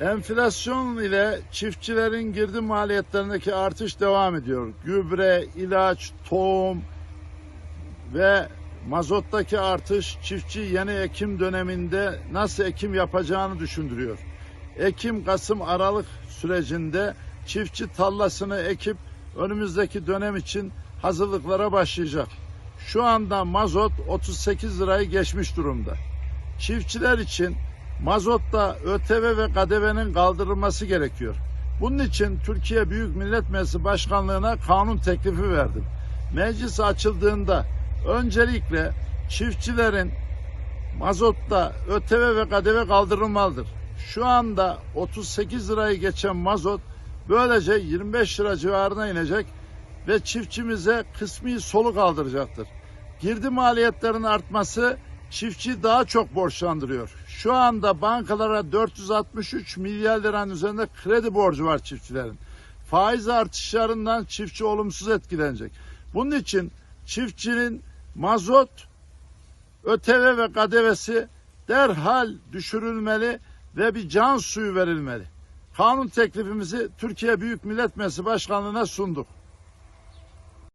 Enflasyon ile çiftçilerin girdi maliyetlerindeki artış devam ediyor. Gübre, ilaç, tohum ve mazottaki artış çiftçi yeni ekim döneminde nasıl ekim yapacağını düşündürüyor. Ekim, Kasım, Aralık sürecinde çiftçi tallasını ekip önümüzdeki dönem için hazırlıklara başlayacak. Şu anda mazot 38 lirayı geçmiş durumda. Çiftçiler için mazotta ÖTV ve KDV'nin kaldırılması gerekiyor. Bunun için Türkiye Büyük Millet Meclisi Başkanlığı'na kanun teklifi verdim. Meclis açıldığında öncelikle çiftçilerin mazotta ÖTV ve KDV kaldırılmalıdır. Şu anda 38 lirayı geçen mazot böylece 25 lira civarına inecek ve çiftçimize kısmi soluk aldıracaktır. Girdi maliyetlerinin artması çiftçi daha çok borçlandırıyor. Şu anda bankalara 463 milyar liranın üzerinde kredi borcu var çiftçilerin. Faiz artışlarından çiftçi olumsuz etkilenecek. Bunun için çiftçinin mazot, ÖTV ve KDV'si derhal düşürülmeli ve bir can suyu verilmeli. Kanun teklifimizi Türkiye Büyük Millet Meclisi Başkanlığı'na sunduk.